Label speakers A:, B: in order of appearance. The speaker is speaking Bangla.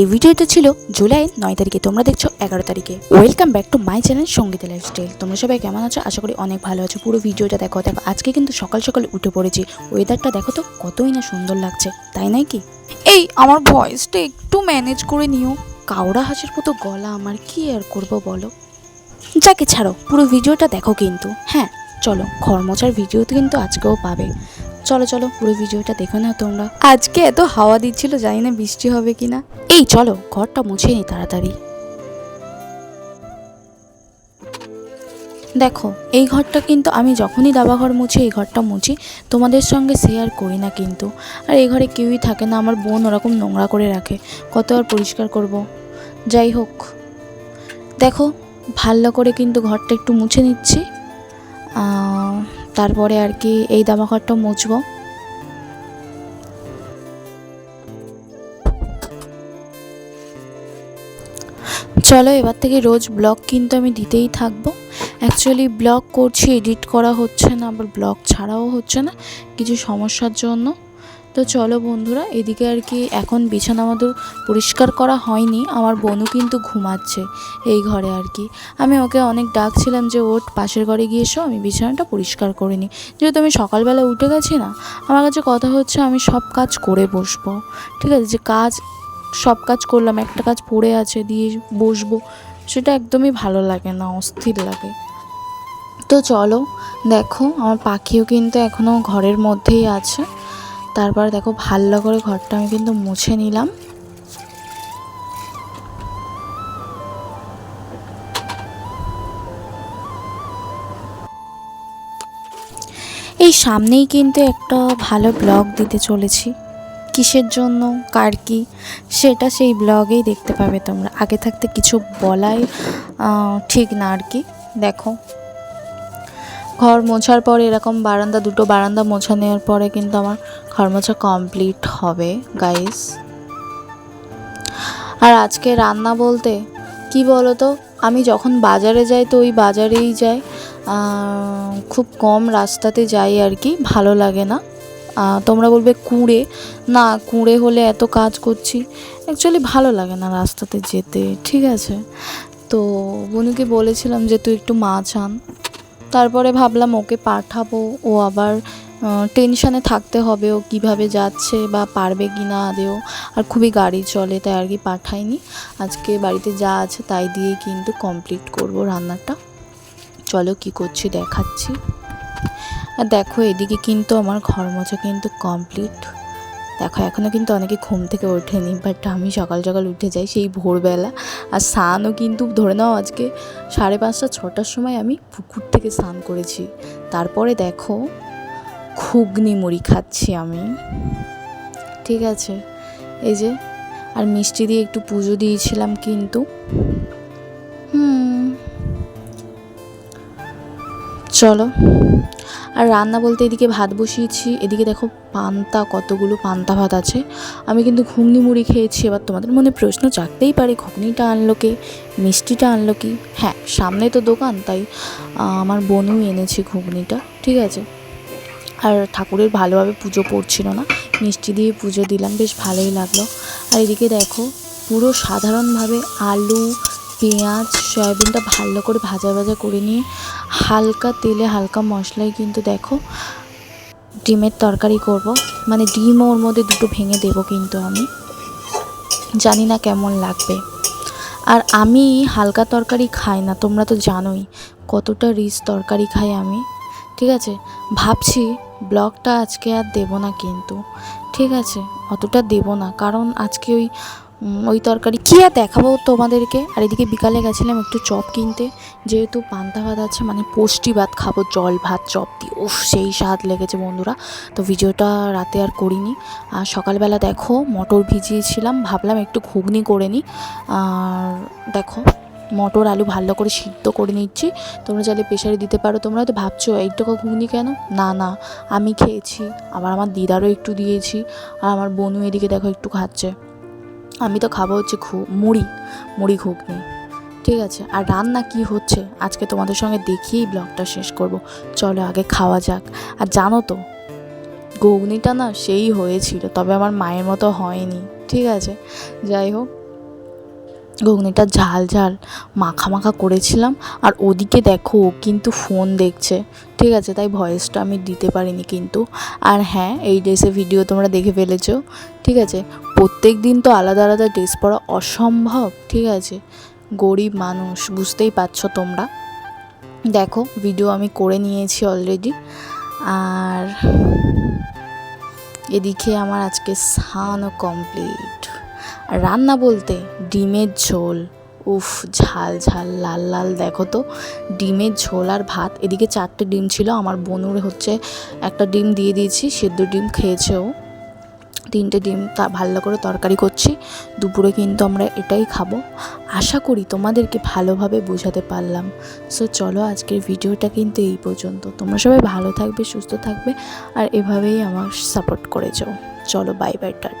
A: এই ভিডিওটা ছিল জুলাই নয় তারিখে, তোমরা দেখছ এগারো তারিখে। Welcome back to my channel Sangeeta lifestyle তোমরা সবাই কেমন আছো? আশা করি অনেক ভালো আছো। পুরো ভিডিওটা দেখো দেখো, আজকে কিন্তু সকাল সকাল উঠে পড়েছি। ওয়েদারটা দেখো তো, কতই না সুন্দর লাগছে। তাই নয় কি? এই, আমার ভয়েসটা একটু ম্যানেজ করে নিও। কাউরা হাসির মতো গলা আমার, কি আর করব বলো? যাকে ছাড়ো, পুরো ভিডিওটা দেখো কিন্তু। হ্যাঁ চলো ঘর মোছার ভিডিও তো কিন্তু আজকেও পাবে। চলো চলো, পুরো ভিডিওটা দেখো না তোমরা। আজকে এত হাওয়া দিচ্ছিল, জানি না বৃষ্টি হবে কিনা। এই চলো, ঘরটা মুছে নি তাড়াতাড়ি। দেখো, এই ঘরটা কিন্তু আমি যখনই দাবা ঘর মুছি, এই ঘরটা মুছি, তোমাদের সঙ্গে শেয়ার করি না কিন্তু। আর এই ঘরে কেউই থাকে না, আমার বোন ওরকম নোংরা করে রাখে। কত আর পরিষ্কার করব? যাই হোক। দেখো, ভালো করে কিন্তু ঘরটা একটু মুছে নিচ্ছি। তারপরে আর কি এই দাবা ঘরটা মুছবো। চলো এবার থেকে রোজ ব্লগ কিন্তু আমি দিতেই থাকব। অ্যাকচুয়ালি ব্লগ করছি, এডিট করা হচ্ছে না, আবার ব্লগ ছাড়াও হচ্ছে না, কিছু সমস্যার জন্য। তো চলো বন্ধুরা, এদিকে আর কি এখন বিছানা আমাদের পরিষ্কার করা হয়নি, আমার বোনও কিন্তু ঘুমাচ্ছে এই ঘরে আর কি। আমি ওকে অনেক ডাকছিলাম যে ওর পাশের ঘরে গিয়ে এসো আমি বিছানাটা পরিষ্কার করে নিই। যেহেতু আমি সকালবেলা উঠে গেছি না, আমার কাছে কথা হচ্ছে আমি সব কাজ করে বসবো, ঠিক আছে? যে কাজ, সব কাজ করলাম, একটা কাজ পড়ে আছে, দিয়ে বসবো, সেটা একদমই ভালো লাগে না, অস্থির লাগে। তো চলো, দেখো, আমার পাখিও কিন্তু এখনও ঘরের মধ্যেই আছে। তারপর দেখো ভালো করে ঘরটা আমি কিন্তু মুছে নিলাম। এই সামনেই কিন্তু একটা ভালো ব্লগ দিতে চলেছি। কিসের জন্য, কার কি, সেটা সেই ব্লগেই দেখতে পাবে তোমরা। আগে থাকতে কিছু বলাই ঠিক না আর কি। দেখো। ঘর মোছার পরে এরকম বারান্দা, দুটো বারান্দা মোছা নেওয়ার পরে কিন্তু আমার ঘর মোছা কমপ্লিট হবে গাইস আর আজকে রান্না বলতে, কি বলো তো আমি যখন বাজারে যাই তো ওই বাজারেই যাই। খুব কম রাস্তাতে যাই আর কি, ভালো লাগে না। তোমরা বলবে কুঁড়ে। না, কুঁড়ে হলে এত কাজ করছি। অ্যাকচুয়ালি ভালো লাগে না রাস্তাতে যেতে, ঠিক আছে? তো বনুকে বলেছিলাম যে তুই একটু মাছ আন। তারপরে ভাবলাম ওকে পাঠাবো, ও আবার টেনশানে থাকতে হবে ও কীভাবে যাচ্ছে বা পারবে কি না আদেও। আর খুবই গাড়ি চলে, তাই আর কি পাঠাইনি। আজকে বাড়িতে যা আছে তাই দিয়ে কিন্তু কমপ্লিট করব রান্নাটা। চলো কি করছি দেখাচ্ছি। আর দেখো, এদিকে কিন্তু আমার ঘর মোছা কিন্তু কমপ্লিট দেখো এখনও কিন্তু অনেকে ঘুম থেকে ওঠেনি বাট আমি সকাল সকাল উঠে যাই সেই ভোরবেলা। আর স্নানও কিন্তু ধরে নাও আজকে সাড়ে পাঁচটা, ছটার সময় আমি পুকুর থেকে স্নান করেছি। তারপরে দেখো ঘুগনি মুড়ি খাচ্ছি আমি। ঠিক আছে। এই যে, আর মিষ্টি দিয়ে একটু পুজো দিয়েছিলাম কিন্তু। চলো। আর রান্না বলতে এদিকে ভাত বসিয়েছি, এদিকে দেখো পান্তা, কতগুলো পান্তা ভাত আছে। আমি কিন্তু ঘুগনি মুড়ি খেয়েছি, এবার তোমাদের মনে প্রশ্ন জাগতেই পারে ঘুগনিটা আনলো কে? মিষ্টিটা আনলো কি? হ্যাঁ সামনে তো দোকান, তাই আমার বোনও এনেছে ঘুগনিটা ঠিক আছে। আর ঠাকুরের ভালোভাবে পুজো পড়ছিল না। মিষ্টি দিয়ে পুজো দিলাম, বেশ ভালোই লাগল। আর এদিকে দেখো, পুরো সাধারণভাবে আলু, পেঁয়াজ, সয়াবিনটা ভালো করে ভাজা ভাজা করে নিয়ে হালকা তেলে হালকা মশলায় কিন্তু দেখো ডিমের তরকারি করব। মানে ডিমও ওর মধ্যে দুটো ভেঙে দেবো কিন্তু আমি। জানি না কেমন লাগবে। আর আমি হালকা তরকারি খাই না, তোমরা তো জানোই কতটা রিচ তরকারি খাই আমি। ঠিক আছে? ভাবছি ব্লগটা আজকে আর দেবো না কিন্তু। ঠিক আছে, অতটা দেবো না। কারণ আজকে ওই ওই তরকারি কী আর দেখাবো তোমাদেরকে? আর এদিকে বিকালে গেছিলাম একটু চপ কিনতে। যেহেতু পান্তা ভাত আছে মানে পুষ্টি ভাত খাব, জল ভাত, চপ দিয়ে। উফ, সেই স্বাদ লেগেছে বন্ধুরা। তো ভিডিওটা রাতে আর করিনি। আর সকালবেলা দেখো, মটর ভিজিয়েছিলাম। ভাবলাম একটু ঘুগনি করে নিই। আর দেখো মটর আলু ভালো করে সিদ্ধ করে নিচ্ছি। তোমরা চাইলে প্রেশারে দিতে পারো। তোমরা হয়তো ভাবছ, এইটুকু ঘুগনি কেন? না না, আমি খেয়েছি। আবার আমার দিদারও একটু দিয়েছি। আর আমার বোনু এদিকে দেখো একটু খাচ্ছে। আমি তো খাব হচ্ছে ঘু, মুড়ি মুড়ি ঘুগনি। ঠিক আছে, আর রান্না কি হচ্ছে? আজকে তোমাদের সঙ্গে দেখিয়েই ব্লগটা শেষ করব। চলো আগে খাওয়া যাক। আর জানো তো, ঘুগনিটা না সেই হয়েছিল, তবে আমার মায়ের মতো হয়নি। ঠিক আছে, যাই হোক। ঘুগনিটা ঝাল ঝাল মাখা মাখা করেছিলাম। আর ওদিকে দেখো কিন্তু ফোন দেখছে। ঠিক আছে, তাই ভয়েসটা আমি দিতে পারিনি কিন্তু। আর হ্যাঁ এই ড্রেসে ভিডিও তোমরা দেখে ফেলেছো। ঠিক আছে, প্রত্যেক দিন তো আলাদা আলাদা ড্রেস পরা অসম্ভব। ঠিক আছে, গরিব মানুষ, বুঝতেই পারছ তোমরা। দেখো ভিডিও আমি করে নিয়েছি অলরেডি আর এদিকে আমার আজকে স্নানও কমপ্লিট আর রান্না বলতে ডিমের ঝোল। উফ, ঝাল ঝাল, লাল লাল, দেখো তো। ডিমের ঝোল আর ভাত, এদিকে চারটে ডিম ছিল। আমার বনুর হচ্ছে একটা ডিম দিয়ে দিয়েছি, সেদ্ধ ডিম খেয়েছে ও। তিনটে ডিম তা ভালো করে তরকারি করছি, দুপুরে কিন্তু আমরা এটাই খাব। আশা করি তোমাদেরকে ভালোভাবে বোঝাতে পারলাম। সো চলো আজকের ভিডিওটা কিন্তু এই পর্যন্ত। তোমরা সবাই ভালো থাকবে, সুস্থ থাকবে, আর এভাবেই আমার সাপোর্ট করে যাও। চলো বাই বাই টাটা।